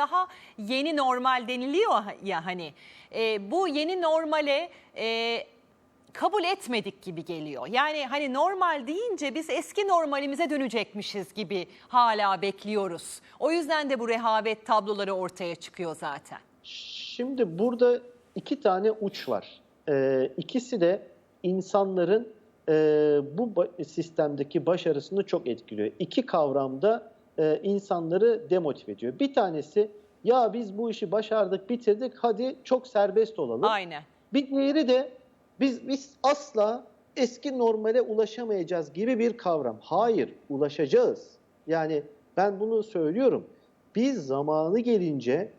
daha yeni normal deniliyor ya hani. E, bu yeni normale e, kabul etmedik gibi geliyor. Yani hani normal deyince biz eski normalimize dönecekmişiz gibi hala bekliyoruz. O yüzden de bu rehavet tabloları ortaya çıkıyor zaten. Şimdi burada iki tane uç var. Ee, ikisi de insanların e, bu sistemdeki başarısını çok etkiliyor. İki kavramda e, insanları demotive ediyor. Bir tanesi ya biz bu işi başardık, bitirdik, hadi çok serbest olalım. Aynen. Bir diğeri de biz biz asla eski normale ulaşamayacağız gibi bir kavram. Hayır, ulaşacağız. Yani ben bunu söylüyorum. Biz zamanı gelince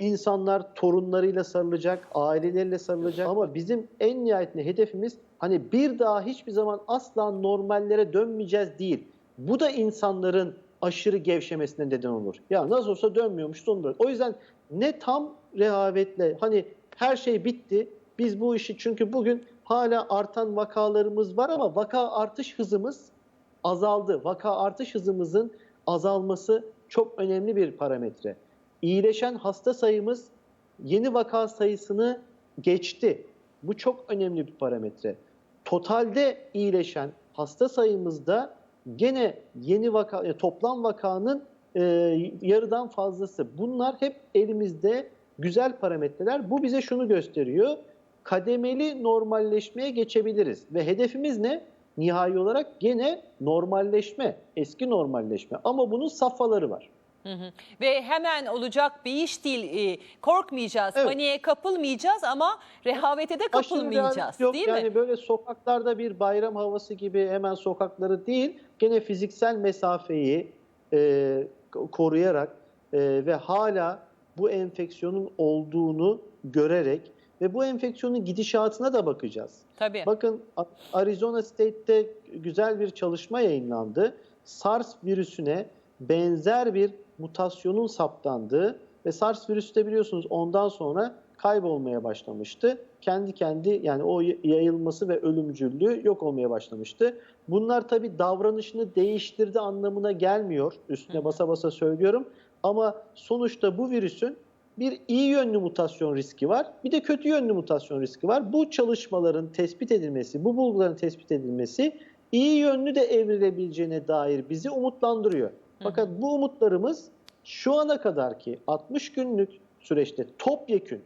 insanlar torunlarıyla sarılacak, aileleriyle sarılacak ama bizim en nihayetinde hedefimiz hani bir daha hiçbir zaman asla normallere dönmeyeceğiz değil. Bu da insanların aşırı gevşemesine neden olur. Ya nasıl olsa dönmüyormuş sonunda. O yüzden ne tam rehavetle hani her şey bitti. Biz bu işi çünkü bugün hala artan vakalarımız var ama vaka artış hızımız azaldı. Vaka artış hızımızın azalması çok önemli bir parametre. İyileşen hasta sayımız yeni vaka sayısını geçti. Bu çok önemli bir parametre. Totalde iyileşen hasta sayımızda gene yeni vaka, e, toplam vakanın e, yarıdan fazlası. Bunlar hep elimizde güzel parametreler. Bu bize şunu gösteriyor. Kademeli normalleşmeye geçebiliriz. Ve hedefimiz ne? Nihai olarak gene normalleşme, eski normalleşme. Ama bunun safhaları var. Hı hı. Ve hemen olacak bir iş değil. e, Korkmayacağız, Evet. paniğe kapılmayacağız ama rehavete de kapılmayacağız. yok. Değil yani mi? böyle sokaklarda bir bayram havası gibi hemen sokakları değil, gene fiziksel mesafeyi e, koruyarak e, ve hala bu enfeksiyonun olduğunu görerek ve bu enfeksiyonun gidişatına da bakacağız. Tabii. Bakın Arizona State'te güzel bir çalışma yayınlandı. SARS virüsüne benzer bir mutasyonun saptandığı ve SARS virüsü de biliyorsunuz ondan sonra kaybolmaya başlamıştı. Kendi kendi yani o yayılması ve ölümcüllüğü yok olmaya başlamıştı. Bunlar tabii davranışını değiştirdi anlamına gelmiyor. Üstüne basa basa söylüyorum. Ama sonuçta bu virüsün bir iyi yönlü mutasyon riski var. Bir de kötü yönlü mutasyon riski var. Bu çalışmaların tespit edilmesi, bu bulguların tespit edilmesi iyi yönlü de evrilebileceğine dair bizi umutlandırıyor. Fakat bu umutlarımız şu ana kadar ki 60 günlük süreçte topyekün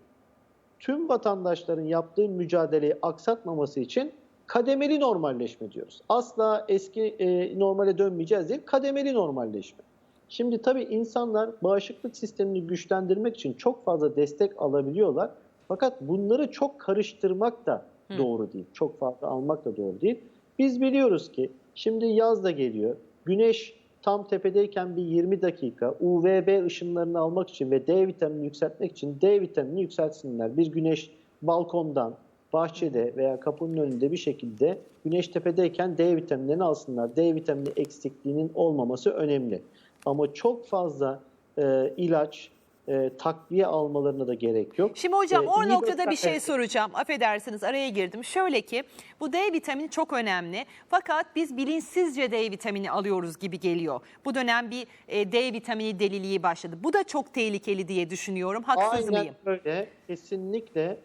tüm vatandaşların yaptığı mücadeleyi aksatmaması için kademeli normalleşme diyoruz. Asla eski e, normale dönmeyeceğiz değil, kademeli normalleşme. Şimdi tabii insanlar bağışıklık sistemini güçlendirmek için çok fazla destek alabiliyorlar. Fakat bunları çok karıştırmak da doğru değil. Çok fazla almak da doğru değil. Biz biliyoruz ki şimdi yaz da geliyor. Güneş tam tepedeyken bir 20 dakika UVB ışınlarını almak için ve D vitaminini yükseltmek için D vitaminini yükseltsinler. Bir güneş balkondan, bahçede veya kapının önünde bir şekilde güneş tepedeyken D vitaminlerini alsınlar. D vitamini eksikliğinin olmaması önemli. Ama çok fazla e, ilaç, e, takviye almalarına da gerek yok. Şimdi hocam E, o noktada bir şey soracağım. Affedersiniz araya girdim. Şöyle ki bu D vitamini çok önemli. Fakat biz bilinçsizce D vitamini alıyoruz gibi geliyor. Bu dönem bir e, D vitamini deliliği başladı. Bu da çok tehlikeli diye düşünüyorum. Haksız Aynen mıyım? öyle. Kesinlikle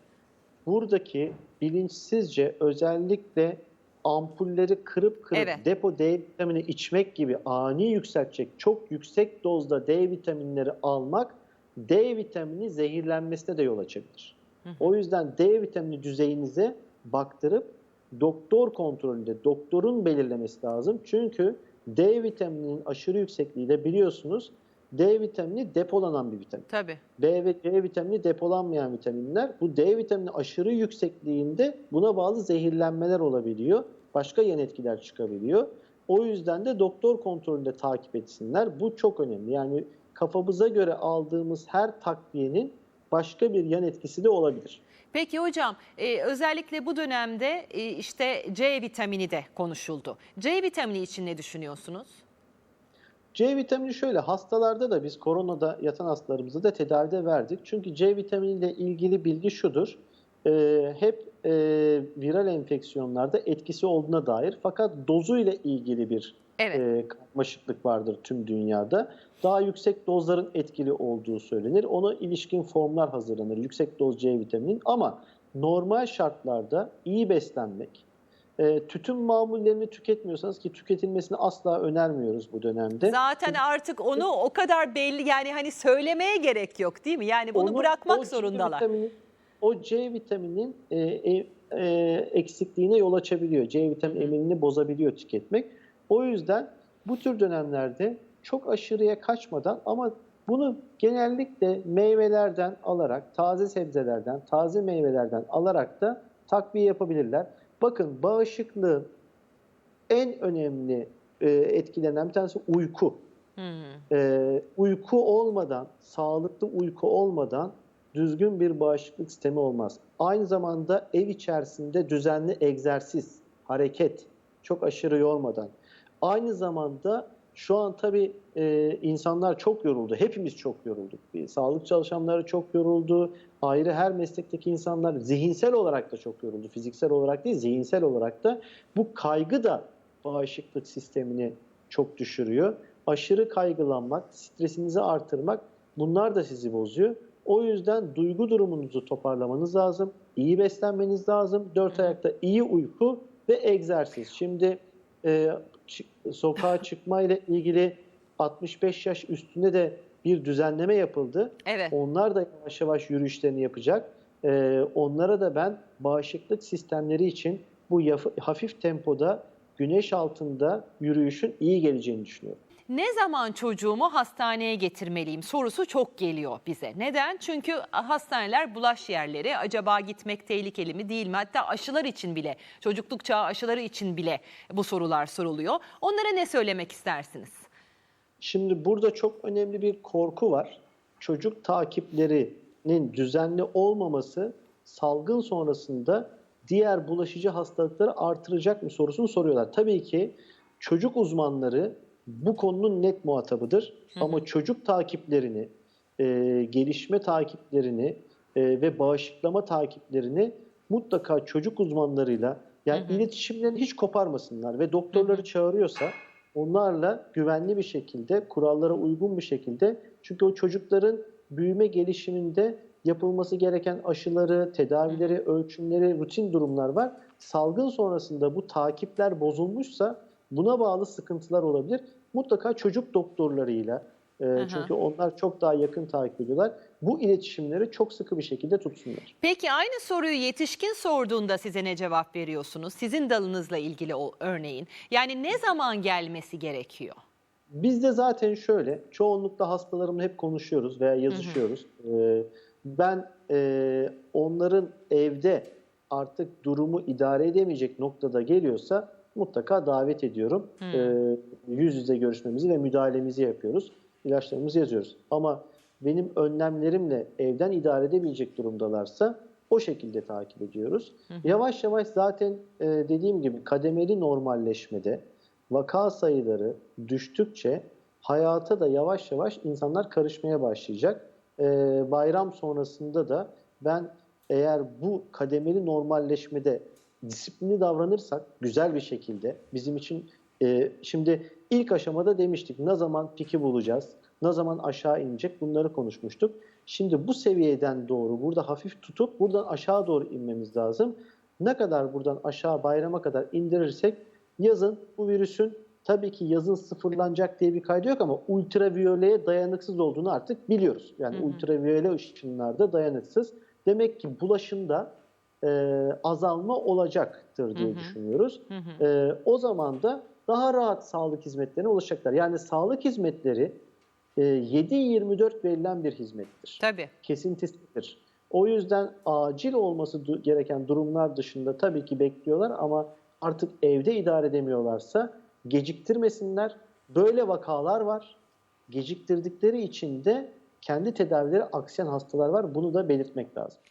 buradaki bilinçsizce özellikle ampulleri kırıp kırıp Evet. depo D vitamini içmek gibi ani yükseltecek çok yüksek dozda D vitaminleri almak D vitamini zehirlenmesine de yol açabilir. O yüzden D vitamini düzeyinize baktırıp doktor kontrolünde doktorun belirlemesi lazım. Çünkü D vitamininin aşırı yüksekliği de biliyorsunuz D vitamini depolanan bir vitamin. Tabii. B ve C vitamini depolanmayan vitaminler. Bu D vitamini aşırı yüksekliğinde buna bağlı zehirlenmeler olabiliyor. Başka yan etkiler çıkabiliyor. O yüzden de doktor kontrolünde takip etsinler. Bu çok önemli. Yani kafamıza göre aldığımız her takviyenin başka bir yan etkisi de olabilir. Peki hocam e, özellikle bu dönemde e, işte C vitamini de konuşuldu. C vitamini için ne düşünüyorsunuz? C vitamini şöyle hastalarda da biz koronada yatan hastalarımızı da tedavide verdik. Çünkü C vitaminiyle ilgili bilgi şudur. e, hep e, viral enfeksiyonlarda etkisi olduğuna dair fakat dozu ile ilgili bir Evet. e, karmaşıklık vardır tüm dünyada. Daha yüksek dozların etkili olduğu söylenir. Ona ilişkin formlar hazırlanır. Yüksek doz C vitaminin ama normal şartlarda iyi beslenmek, e, tütün mamullerini tüketmiyorsanız ki tüketilmesini asla önermiyoruz bu dönemde. Zaten artık onu o kadar belli yani hani söylemeye gerek yok değil mi? Yani bunu Onu- bırakmak o C zorundalar. vitamini- o C vitaminin e, e, eksikliğine yol açabiliyor. C vitamin eminini bozabiliyor tüketmek. O yüzden bu tür dönemlerde çok aşırıya kaçmadan ama bunu genellikle meyvelerden alarak, taze sebzelerden, taze meyvelerden alarak da takviye yapabilirler. Bakın bağışıklığın en önemli e, etkilenen bir tanesi uyku. Hı. Ee, uyku olmadan, sağlıklı uyku olmadan düzgün bir bağışıklık sistemi olmaz. Aynı zamanda ev içerisinde düzenli egzersiz, hareket, çok aşırı yormadan. Aynı zamanda şu an tabii e, insanlar çok yoruldu. Hepimiz çok yorulduk. Bir, sağlık çalışanları çok yoruldu. Ayrı her meslekteki insanlar zihinsel olarak da çok yoruldu. Fiziksel olarak değil, zihinsel olarak da. Bu kaygı da bağışıklık sistemini çok düşürüyor. Aşırı kaygılanmak, stresinizi artırmak bunlar da sizi bozuyor. O yüzden duygu durumunuzu toparlamanız lazım. İyi beslenmeniz lazım. Dört ayakta iyi uyku ve egzersiz. Şimdi e, sokağa çıkma ile ilgili 65 yaş üstünde de bir düzenleme yapıldı. Evet. Onlar da yavaş yavaş yürüyüşlerini yapacak. Ee, onlara da ben bağışıklık sistemleri için bu hafif tempoda güneş altında yürüyüşün iyi geleceğini düşünüyorum. Ne zaman çocuğumu hastaneye getirmeliyim sorusu çok geliyor bize. Neden? Çünkü hastaneler bulaş yerleri. Acaba gitmek tehlikeli mi değil mi? Hatta aşılar için bile, çocukluk çağı aşıları için bile bu sorular soruluyor. Onlara ne söylemek istersiniz? Şimdi burada çok önemli bir korku var. Çocuk takiplerinin düzenli olmaması salgın sonrasında diğer bulaşıcı hastalıkları artıracak mı sorusunu soruyorlar. Tabii ki çocuk uzmanları bu konunun net muhatabıdır. Ama çocuk takiplerini, e, gelişme takiplerini e, ve bağışıklama takiplerini mutlaka çocuk uzmanlarıyla yani iletişimlerini hiç koparmasınlar ve doktorları çağırıyorsa onlarla güvenli bir şekilde, kurallara uygun bir şekilde çünkü o çocukların büyüme gelişiminde yapılması gereken aşıları, tedavileri, ölçümleri, rutin durumlar var. Salgın sonrasında bu takipler bozulmuşsa buna bağlı sıkıntılar olabilir. Mutlaka çocuk doktorlarıyla e, hı. çünkü onlar çok daha yakın takip ediyorlar. Bu iletişimleri çok sıkı bir şekilde tutsunlar. Peki aynı soruyu yetişkin sorduğunda size ne cevap veriyorsunuz? Sizin dalınızla ilgili o örneğin. Yani ne zaman gelmesi gerekiyor? Bizde zaten şöyle, çoğunlukla hastalarımla hep konuşuyoruz veya yazışıyoruz. Ee, ben e, onların evde artık durumu idare edemeyecek noktada geliyorsa mutlaka davet ediyorum. Ee, yüz yüze görüşmemizi ve müdahalemizi yapıyoruz. İlaçlarımızı yazıyoruz. Ama benim önlemlerimle evden idare edebilecek durumdalarsa o şekilde takip ediyoruz. Yavaş yavaş zaten e, dediğim gibi kademeli normalleşmede vaka sayıları düştükçe hayata da yavaş yavaş insanlar karışmaya başlayacak. Ee, bayram sonrasında da ben eğer bu kademeli normalleşmede disiplinli davranırsak güzel bir şekilde bizim için e, şimdi ilk aşamada demiştik ne zaman piki bulacağız, ne zaman aşağı inecek bunları konuşmuştuk. Şimdi bu seviyeden doğru burada hafif tutup buradan aşağı doğru inmemiz lazım. Ne kadar buradan aşağı bayrama kadar indirirsek yazın bu virüsün tabii ki yazın sıfırlanacak diye bir kaydı yok ama ultraviyoleye dayanıksız olduğunu artık biliyoruz. Yani ultraviyole ışınlarda dayanıksız. Demek ki bulaşında e, azalma olacaktır diye düşünüyoruz. E, o zaman da daha rahat sağlık hizmetlerine ulaşacaklar. Yani sağlık hizmetleri e, 7-24 verilen bir hizmettir Tabii. kesintisidir. O yüzden acil olması gereken durumlar dışında tabii ki bekliyorlar ama artık evde idare edemiyorlarsa geciktirmesinler. Böyle vakalar var. Geciktirdikleri için de kendi tedavileri aksayan hastalar var. Bunu da belirtmek lazım.